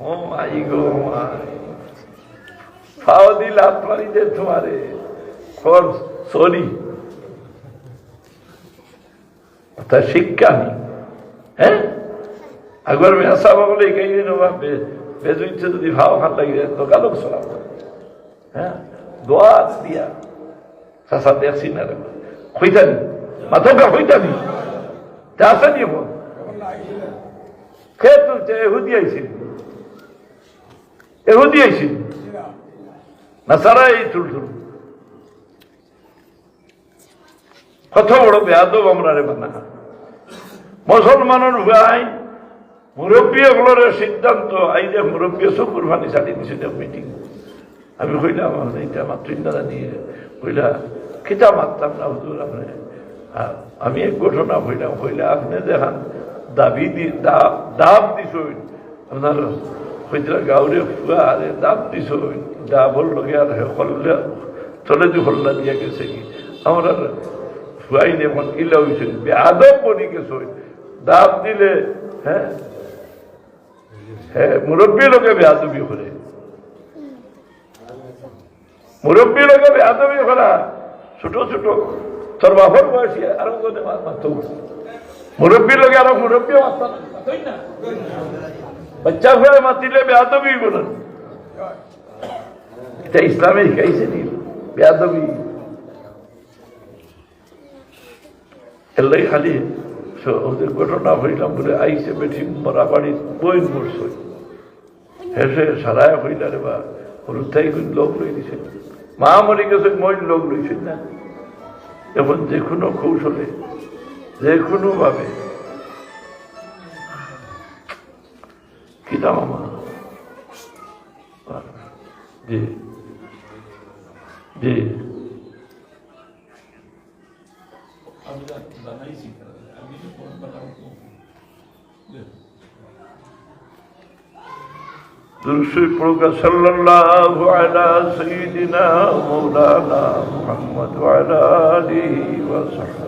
ও মাই গো মাই। তোমারে। সরি। তা শিক্ষা নেই হ্যাঁ? একবার মেসা বলে কেই দিন বেজুইছে যদি ভাও খান লাগিয়ে দোকানক সরাব হ্যাঁ? দোয়া দিয়া। সাসা দেখছি না রে হইতানি। মাথা হইতানি। তা আসেনি বোন কত বড় বেয়াদব আমরা রে বানা। মুসলমানের ভাই মুরব্বী এগুলোর সিদ্ধান্ত এই যে মুরব্বী চকুর ভানি ছাড়ি দিছে মিটিং আমি কইলাম এইটা মাত্র ইন্দারা নিয়ে কইলা খিতা মারতাম না হুজুর আপনি আমি এক ঘটনা হইলাম হইলে আপনি দেখান দাবি দি দাব দাব দিছ। আপনার হইতরা গাউরে ফুয়া আরে দাব দিছ। দাবর লগে আর হল্লা চলে দি হল্লা দিয়া গেছে কি? আমরা ফুয়াই যেমন ইলা হইছে বেআদব বনি গেছে। দাব দিলে হ্যাঁ হ্যাঁ মুরব্বী লোকে বেআদবি করে মুরব্বী লোকে বেআদবি করা ছোট ছোট তোর বাপর বয়সী আরও মারত মুরব্বী লোকে আরও মুরব্বী বাচ্চা হয়ে মাতিলে বেআদবি বলেন এটা ইসলামে শিখাইছে নি। এলাই খালি ওদের ঘটনা হইলাম বলে আইসে বেঠি মরা বাড়ি বই মরছে হেসে সারায় হইলা রে বা। হলুদাই লোক লই দিছে মা মরে গেছে মই লোক লইছে না। এখন যে কোনো কৌশলে যে কোনোভাবে কিনা মামা জি জি درسوی پروگا صلی اللہ علی سیدنا مولانا محمد وعلا آلہ وصحبہ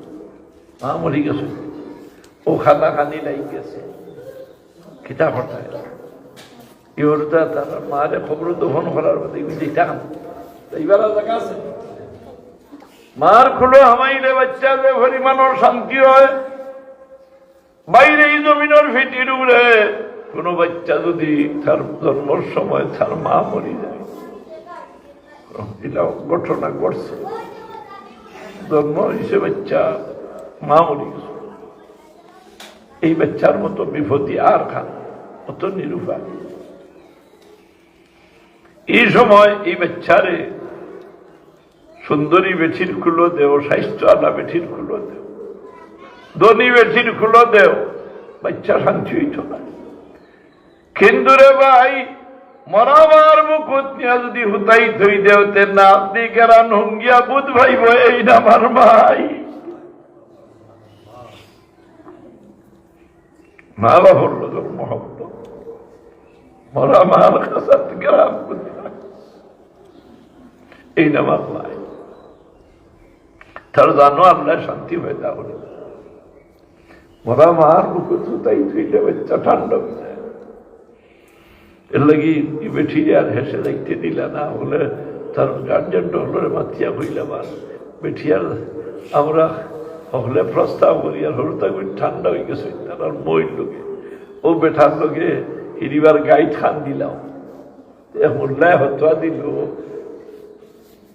মা মরি গেছে। ও খানা খানি নাই গেছে। হঠায় ইহরটা তার মারে খবর করার মধ্যে এইবার আছে। মার খুলো হামাইলে বাচ্চাতে পরিমাণর শান্তি হয়। বাইরে এই জমিনের ফিটির উড়ে কোন বাচ্চা যদি তার জন্মর সময় তার মা মরি যায়। এটা ঘটনা ঘটছে। জন্ম হিসেবে বাচ্চা। মা মরি গেছে এই বাচ্চার মতো বিপত্তি আর খান, অত নিরুপায়। এই সময় এই বাচ্চারে সুন্দরী বেঠির খুলো দেও, স্বাস্থ্য আলা বেঠির খুলো দেও। ধনী বেঠির খুলো দেও, বাচ্চা শান্তি হইত না। কিন্তু রে ভাই, মরাবার মুকুত নিয়া যদি হুতাই থই দেও তে না আপনি কেরান হুঙ্গিয়া বুধ ভাই এই না আমার ভাই। মা বাবার লোক মহব্বত। মরা মার কাসাত গ্রাম এই নামাজ নাই তার জানো, আল্লাহ শান্তি হয়ে তাহলে মরা মার বুকে তাই থইলে বাচ্চা ঠান্ডা হয়ে এর লাগি বেঠি আর হেসে দেখতে দিলা না, হলে তার হলে মাতিয়া আর। বেঠিয়ার আমরা হলে প্রস্তাব করি আর হলুতা করি ঠান্ডা হয়ে গেছে, তার আর মই লোকে। ও বেঠার লোকে হিরিবার গাইড খান দিলাম। মোল্লায় হতোয়া দিল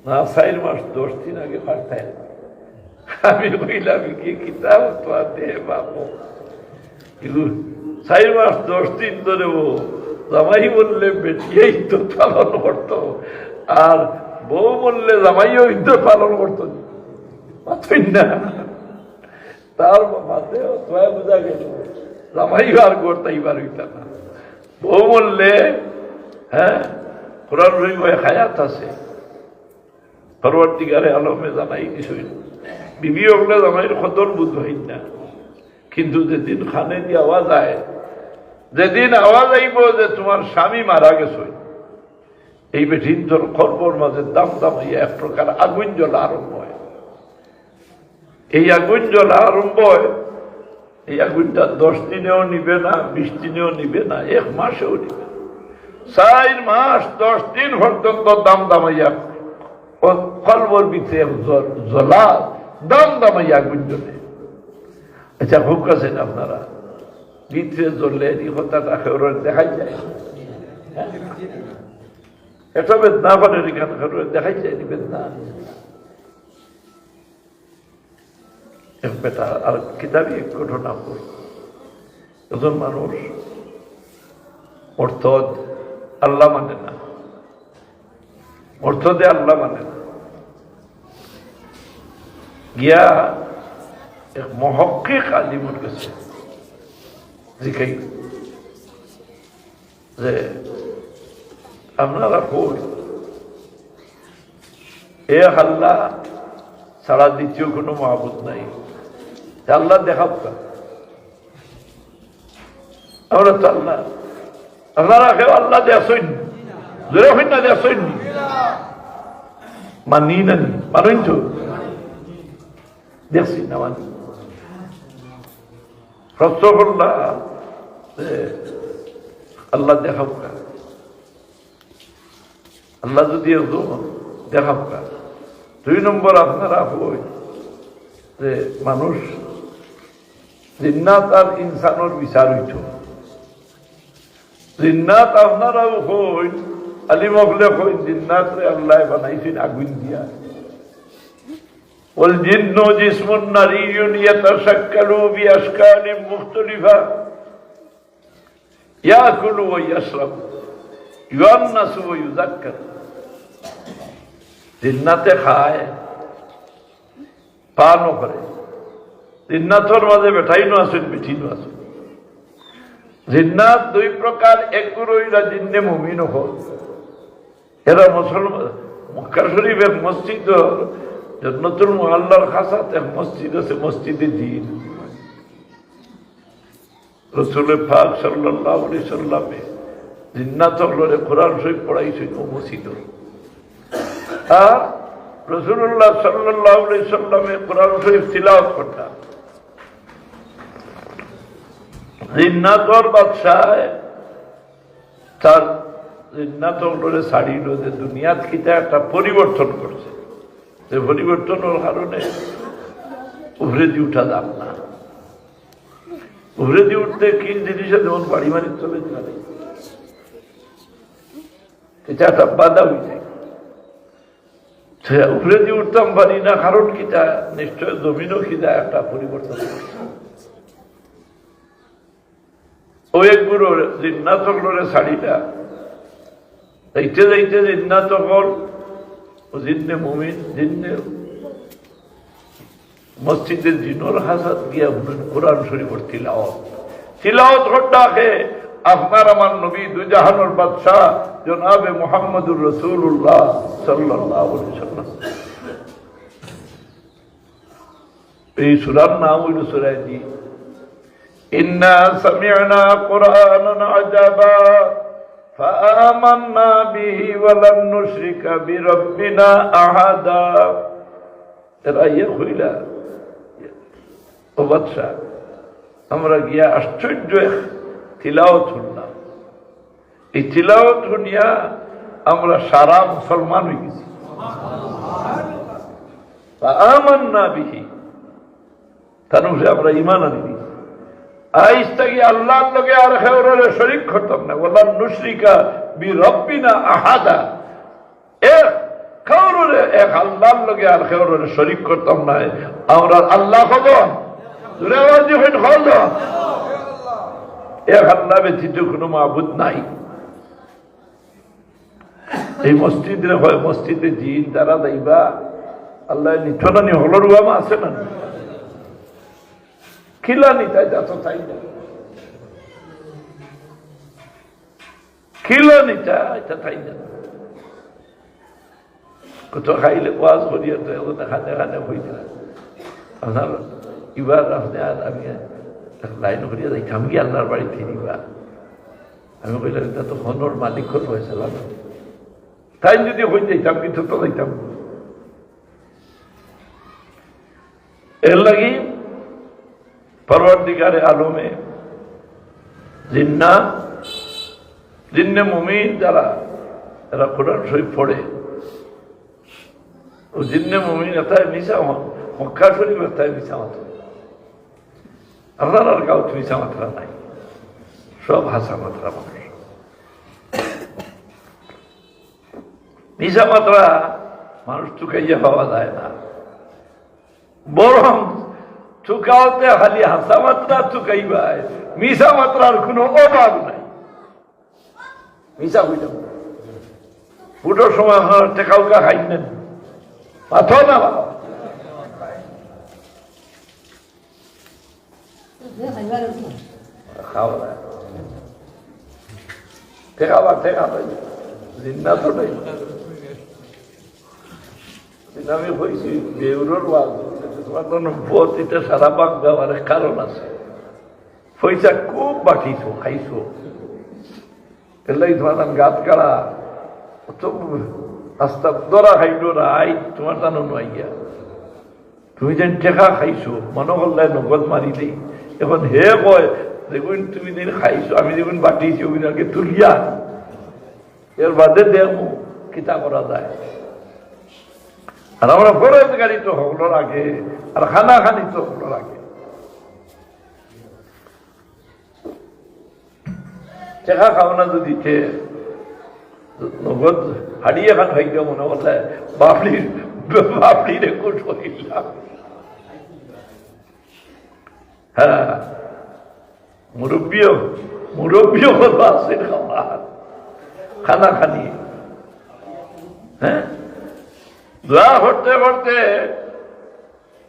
না চার মাস দশ দিন আগে পাঠায়। আমি কইলাম কি কিতাব হতোয়া দে বাবু কিন্তু চার মাস দশ দিন ধরে ও জামাই বললে, বেটিয়েই তো পালন করতো। আর বউ বললে, জামাইও ইদ্যুৎ পালন করতো। না। তার মাথায় অথবা বোঝা গেল জামাই আর করতেই পারইতা না। বললে হ্যাঁ কোরআন রহিম হায়াত আছে। পরবর্তীকালে আলমে জানাই কিছুই বিবি হলে জামাইয়ের খতর বুধ হইন না। কিন্তু যেদিন খানে দিয়ে আওয়াজ আয়, যেদিন আওয়াজ আইব যে তোমার স্বামী মারা গেছে। এই বেঠিন তোর খর্বর মাঝে দাম দাম হইয়া এক প্রকার আগুন জ্বলা আরম্ভ এই আগুন জ্বলা আরম্ভ হয়। এই আগুনটা দশ দিনেও নিবে না, বিশ দিনেও নিবে না, এক মাসেও নিবে না। চার মাস, দশ দিন পর্যন্ত দাম দামাইয়া কলবর ভিতরে জ্বলা দাম দামাইয়া জ্বলে। আচ্ছা আপনারা? জ্বললে খেয়ে দেখাই যায়। হ্যাঁ? যায় বেদনা বেটা আর কিতাবি ঘটনা করি। একজন মানুষ অর্থ আল্লাহ মানে না। অর্থ দে আল্লাহ মানে না। গিয়া এক মহক্কিক আলিমর কাছে জিকাই। যে আপনারা কই, এ আল্লাহ ছাড়া দ্বিতীয় কোনো মাহবুদ নাই। আল্লাহ দেখাব আমরা তো আল্লাহ। আল্লাহ রাখে আল্লাহ জোরে হইন না দেশই মানি না নি? মানুন তো। দেখছি না, মানি। প্রশ্ন করলা আল্লাহ দেখাব আল্লাহ যদি দেখাব দুই নম্বর আপনারা হই যে মানুষ জিন্নাত আর ইনসানোর বিচার হইত জিন্নাত আপনারাও হই আলিম হলে হই জিন্নাত রে আল্লাহ বানাইছেন আগুন দিয়া والجن جسم نري يتشكل بأشكال مختلفة يأكل ويشرب يؤنس ويذكر জিন্নাতে খায় পানও করে জিন্নাতর মাঝে বেঠাইনো আসুন বেঠিনো আসুন জিন্নাত দুই প্রকার, এক রইলা জিন্নে মুমিন হল এরা মুসলমান শরীফের মসজিদ নতুন মহল্লার খাসাত মসজিদ আছে, মসজিদে দিন। সাল্লাহ সাল্লামে কোরআন শরীফ মসজিদ। আর রসুল্লাহ সাল্লাহ সাল্লামে কোরআন শরীফ তিলাওয়াত করতাম জিন্নাতর বাদশাহ, তার জিন্নাতর ছাড়িল যে দুনিয়াত কিতা একটা পরিবর্তন করছে। যে পরিবর্তনের কারণে উভরে উঠা যান না। উভরে দিয়ে উঠতে কি জিনিসে যেমন বাড়ি বাড়ি চলে যাবে এটা একটা বাধা যায়। উপরে দিয়ে উঠতাম পারি না, কারণ কিটা নিশ্চয় জমিনও কিটা একটা পরিবর্তন করছে। ও এক গুরু জিন্নাতকলরে শাড়িটা যাইতে যাইতে জিন্নাতকল জিন্নে মুমিন, জিন্নে মসজিদের জিনর হাসাত গিয়া কোরআন শরীফর আপনার আমার নবী দুজাহানুর বাদশাহ জনাবে মোহাম্মদুর রসুল্লাহ সাল্লাহ সাল্লাম। এই সুরার নাম হইল সুরাই জি إنا سمعنا قرآنا عجبا فآمنا به ولن نشرك بربنا أحدا এরা ইয়ে হইলা ও বাদশাহ আমরা গিয়া আশ্চর্য তিলাওত শুনলাম এই তিলাওত শুনিয়া আমরা সারা মুসলমান হয়ে গেছি আমার না বিহি তার আমরা ইমান আনি আইস থেকে আল্লাহর আর না। বি রব্বিনা আহাদা। এ খেউরে এক আল্লাহর আর না আমরা আল্লাহ হব। জুড়ে আওয়াজ হল এক আল্লাহ ব্যতীত কোনো মাহবুদ নাই। এই মসজিদে হয়, মসজিদে জিন তারা যাইবা আল্লাহ নিঠনানি হলর উয়ামা আছে না? খিলানি তাই তো তাই না খিলানি তাই আমি লাইন করিয়া যাইতাম কি আল্লাহর বাড়িতে নিবা আমি কইলাম, এটা তো ফোনর মালিক হল হয়েছিলাম তাই যদি হয়ে যাইতাম, কিন্তু তো যাইতাম। এর লাগি পরবর্তীকারে আলমে জিন্না, জিন্নে মুমিন যারা এরা কোরআন শরীফ পড়ে। ও জিন্নে মুমিন এটাই মিশা হন মক্কা শরীফ এটাই মিশা মাত্র আপনার আর কাউ মিশা মাত্রা নাই। সব হাসা মাত্রা মানুষ। মিশা মাত্রা মানুষ চুকাইয়া পাওয়া যায় না। বরং চুকাওতে খালি হাসা মাত্রা চুকাইবায় মিশা মাত্রার কোনো অভাব নাই মিশা হইল ফুটোর সময় আমার টেকাউকা খাই নেন পাথর না খাওয়া যায় টেকাবা টেকাবা জিন্না তো নেই আমি হয়েছি বেউরোর বাদ তোমার কোনো পথ এটা সারা বাগ যাওয়ার কারণ আছে। পয়সা খুব বাটিছো খাইছো। এলাই তোমার গাত কাড়া তো আস্তা দরা খাইলো রাই তোমার জানো নইয়া তুমি যেন টেকা খাইছো মনে করলে নগদ মারি দেই এখন হে কয়, দেখুন তুমি যেন খাইছো, আমি দেখুন বাটিছি ওগুলোকে তুলিয়া। এর বাদে দেখো কিতা করা যায় আর আমরা ফরজ গাড়ি তো হকলোর আগে, আর খানা খানি তো হকলোর আগে। টেকা খাওয়ানা যদি তে নগদ হাড়িয়ে খান হইতে মনে করলে বাপড়ির বাপড়ির একুশ হইলাম হ্যাঁ মুরব্বীও মুরব্বীও আছে খাওয়ার খানা খানি হ্যাঁ? দোয়া করতে করতে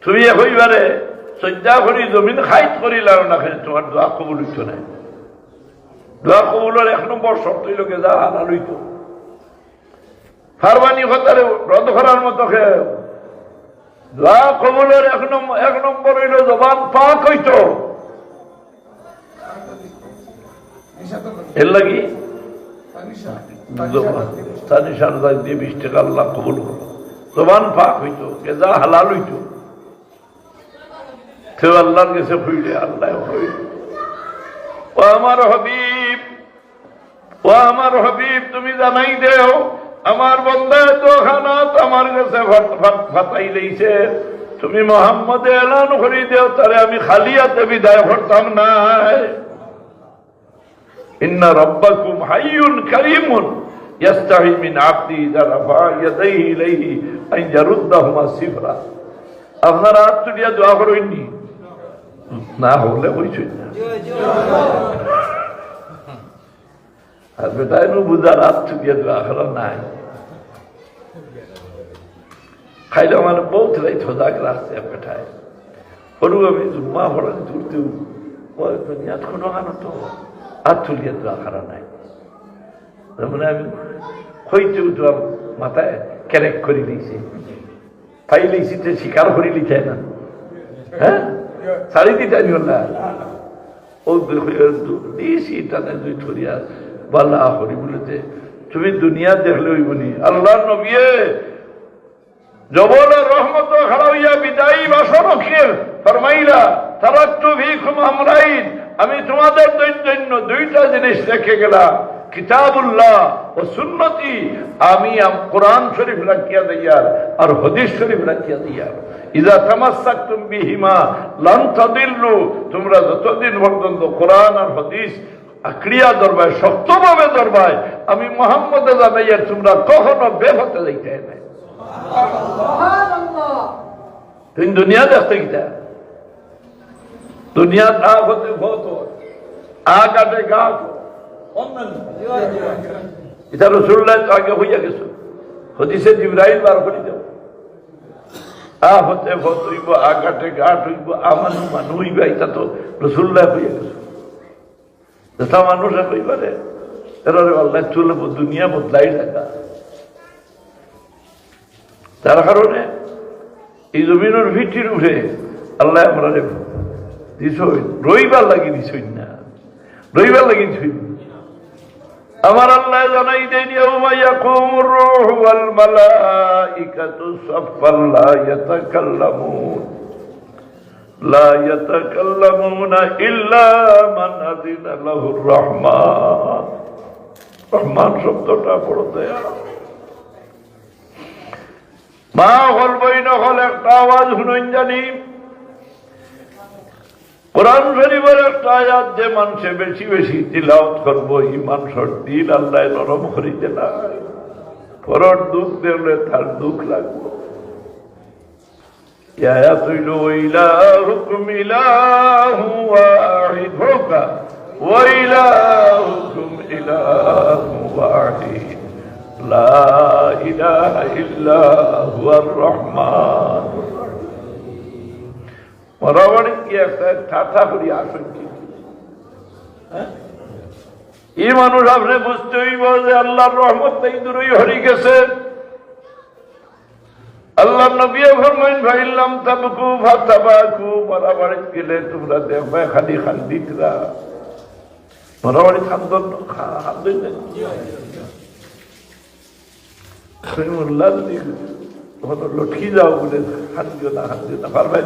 তুমি হইবারে সজ্জা করি জমিন খাইত করিলাম না খালি তোমার দোয়া কবুল হইতো নাই। দোয়া কবুলের এক নম্বর শর্ত লোকে যা হালাল হইতো ফারবানি হতারে রদ করার মতো খেয়ে দোয়া কবুলের এক নম্বর এক নম্বর হইল জবান পাক হইতো। এর লাগি? বিশ টাকা আল্লাহ কবুল করো জবান ফাঁক হইতো কেজা হালাল হইতো। সেও আল্লাহর কাছে ফুইলে আল্লাহ ও আমার হবিব, ও আমার হবিব, তুমি জানাই দেও, আমার বন্ধায় তো খানাত আমার কাছে ফাটাই লইছে তুমি মোহাম্মদে এলান করি দেও, তারে আমি খালিয়াতে বিদায় ভরতাম না ইন্না রব্বাকুম হাইয়ুন কারিমুন। يستحي من عبده إذا رفع يديه إليه أن يردهما صفرا আপনারা হাত তুলিয়া দোয়া করেননি না হলে হইছই না আর বেটাই নু বুঝার হাত তুলিয়া দোয়া করা নাই খাইলে মানে বহুত রাইত সজাগ রাখছে বেটায় সরু আমি জুম্মা পড়ানি তুলতেও ওই দুনিয়াত কোনো কারণ তো হাত তুলিয়া দোয়া করা নাই মানে আমি হইতে উঠলাম মাথায় ক্যারেক করে দিয়েছি। পাই লইছি তো স্বীকার করি লিখে না। হ্যাঁ? শাড়ি দিতে না ও দিয়েছি তাদের দুই থরিয়া বাল্লা হরি বলেতে তুমি দুনিয়া দেখলে হইবনি আল্লাহ নবিয়ে জবলের রহমত খারাইয়া বিদায়ী বাসনকের ফরমাইলা, তারাত্তু ভিকুম আমরাইন। আমি তোমাদের জন্য দুইটা জিনিস রেখে গেলাম। কিতাবুল্লাহ ও সুন্নতি। আমি কোরআন শরীফ রাখিয়া দিয়ার আর হদিস শরীফ রাখিয়া দিয়ার। তুমি তাদিল্লু। তোমরা যতদিন পর্যন্ত কোরআন আর হদিস আক্রিয়া দরবায় শক্তভাবে দরবায় আমি মোহাম্মদ তোমরা কখনো যাইতে নাই। তুমি দুনিয়া দেখতে গিতা। দুনিয়া না হতে ভত আ কাটে গা এটা রসুল্লাহ তো আগে হইয়া গেছো। হদিসে জিব্রাইল বার করে দেব। আ হতে ভত হইব আ গাট হইব আমানু মানু হইবা এটা তো রসুল্লাহ হইয়া গেছো। আল্লাহ চলে দুনিয়া বদলাই থাকা তার কারণে এই জমিনের ভিটির উঠে আল্লাহ আমরা দিছ রইবার লাগি দিছই না রইবার লাগি দিছই আমার আল্লাহ জানাই দেন ইয়াকুমুর রূহু ওয়াল মালাইকাতু সাফফান লা ইয়াতাকাল্লামুন। লা ইয়াতাকাল্লামুনা ইল্লা মান আযিনা লাহুর রহমান। রহমান শব্দটা বড় দয়া। মা হল বই নহল একটা আওয়াজ শুনুন জানি। কোরআন শরীফের একটা আয়াত, যে মানুষে বেশি বেশি তিলাওত করব ইমান মানুষের দিল আল্লাহ নরম হরিতে না পরট দুঃখ দেলে তার দুঃখ লাগবো। রহমান ঠাঠা করি আসেন হ্যাঁ? এই মানুষ আপনি বুঝতে হইব যে আল্লাহর রহমত তাই দূরই হরি গেছে। আল্লাহ নবী ফরমাইন ভাইলাম তাবকু ভাতাবাকু মরাবাড়ি গেলে তোমরা দেখবে খালি খান্দিতরা। মরাবাড়ি খান্দন খান্দন লটকি যাও বলে হাত দিও না হাত দিও না পারবাই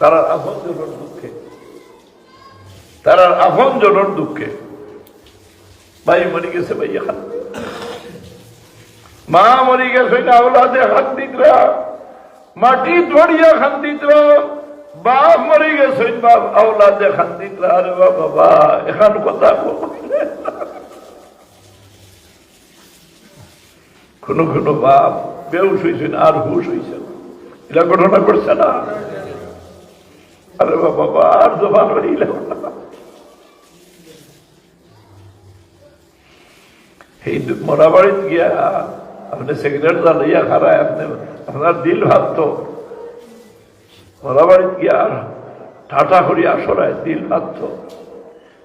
তারা দুঃখে। তারা দুঃখে। ভাই মরি গেছে ভাইয়া হাত মা মরি গেছে না হাত দিতরা মাটি ধরিয়া খান দিতরা বাপ মরি গেছে বাপ আওলাদে খান দিতরা আরে বাবা, এখান কথা কোনো কোনো বাপ বেউস হয়েছেন আর হুশ হয়েছেন এটা ঘটনা করছে না। আরে বাবা, আর জবান হইল এই মরা বাড়িতে গিয়া আপনি সিগারেট জ্বালাইয়া খারায় আপনি, আপনার দিল ভাবতো। মরা বাড়িতে গিয়া আর ঠাটা করি আসরায় দিল ভাবতো।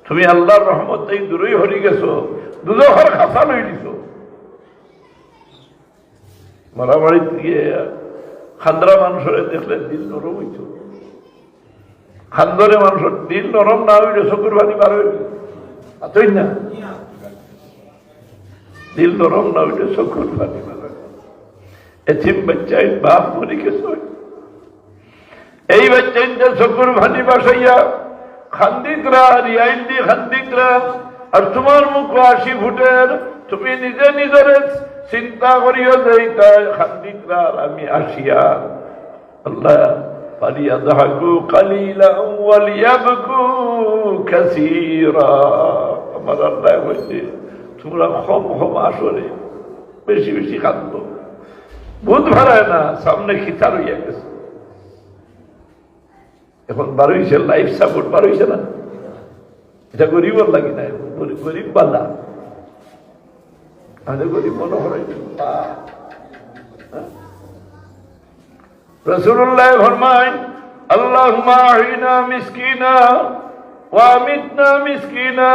তুমি আল্লাহর রহমত দূরেই হরি গেছো দুদখর খাসা লই দিছো। মারামারিতে গিয়ে খান্দরা মানুষের দেখলে দিল নরম হইত। খান্দরে মানুষের দিল নরম না হইলে চকুর বাড়ি বার হইল আতই না। দিল নরম না হইলে চকুর বাড়ি বার এথিম বাচ্চাই বাপ মরি গেছে। এই বাচ্চাই চকুর ভানি বাসাইয়া খান্দিকরা, রিয়াইল দি খান্দিকরা, আর তোমার মুখ আশি ফুটের, তুমি নিজে নিজের চিন্তা করিও যাই তাই খান্দিকরা আর আমি আসিয়া আল্লাহ فليضحكوا قليلا وليبكوا كثيرا আমার আল্লাহ বলছে তোমরা কম কম আসরে বেশি বেশি কাঁদবো বুধ ভাড়ায় না সামনে খিতার হইয়া গেছে এখন বার হয়েছে লাইফ সাপোর্ট বার হয়েছে না এটা গরিবর লাগি না গরিব গরিব বালা আমাদের গরিব মনে হয়। রসুল্লাহ ফরমাইন আল্লাহ মিসকিনা ওয়ামিতনা মিসকিনা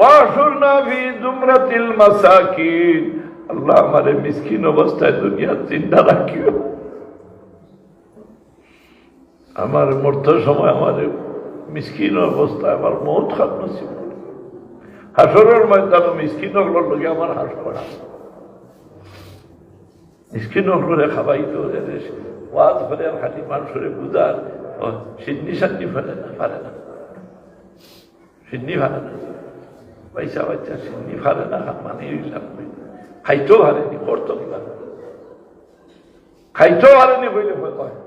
ওয়াশুরনা ফি জুমরাতিল মাসাকিন। আল্লাহ আমারে মিসকিন অবস্থায় চিন্তা রাখিও। আমার মরতে সময় আমার মিসকিন অবস্থায় আমার মত খাত নসিব। হাসরের ময়দানে মিসকিন লগে আমার হাসর মিসকিন করে খাবাইতো ওয়াজ করে আর খালি মানুষের বুঝার ও সিন্নি ফেলে না, পারে না। সিন্নি পারে না। পয়সা বাচ্চা সিন্নি পারে না মানে খাইতেও পারেনি করতো কিবা খাইতেও পারেনি বইলে কয়